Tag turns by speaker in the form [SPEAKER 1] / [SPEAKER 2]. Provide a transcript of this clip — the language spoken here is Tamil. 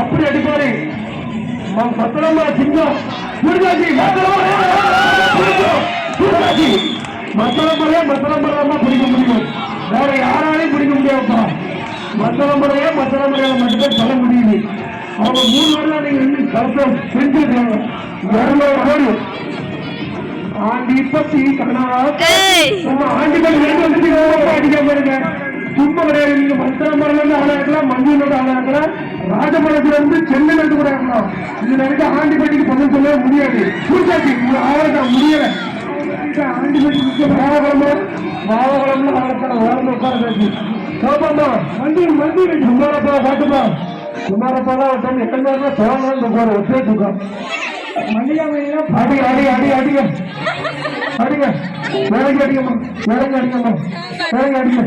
[SPEAKER 1] அப்படி அடிப்பாரு பத்திரமா சிங்கம் புரிஞ்சாச்சு புரிஞ்சாச்சு மத்தளம்பரையே மத்தளம்பரையாம பிடிக்க முடியும் வேற யாராலையும் பிடிக்க முடியாதுப்பா மத்தளம்பரையே மத்தளம்பரையால மட்டும்தான் சொல்ல முடியுது அவங்க மூணு வருடம் நீங்க இன்னும் கருத்தை செஞ்சிருக்காங்க இருநூறு கோடி ஆண்டி பத்தி சும்மா ஆண்டி பத்தி நீங்க மத்தளம்பரையில இருந்து ஆளா இருக்கலாம் மஞ்சள் ஆளா இருக்கலாம். ராஜபுரத்துல இருந்து சென்னையில இருந்து கூட இருக்கலாம் இது நினைக்க ஆண்டிப்பட்டிக்கு பதில் சொல்லவே முடியாது. பூசாச்சி ஆவரத்தா முடியல. ஆண்டிப்பட்டி மாவகுளமா மாவகுளம்னு ஆவரத்தா ஓரமா உட்கார சோப்பம்மா மந்தி மந்தி சுமாரப்பா பாட்டுப்பா. சுமாரப்பா தான் ஒருத்தன் எத்தனை சோழன் போற ஒத்தே தூக்கம். அடி அடி அடி அடிங்க. அடிங்க. வேலைக்கு அடிங்கம்மா வேலைக்கு அடிங்கம்மா வேலைக்கு அடிங்க.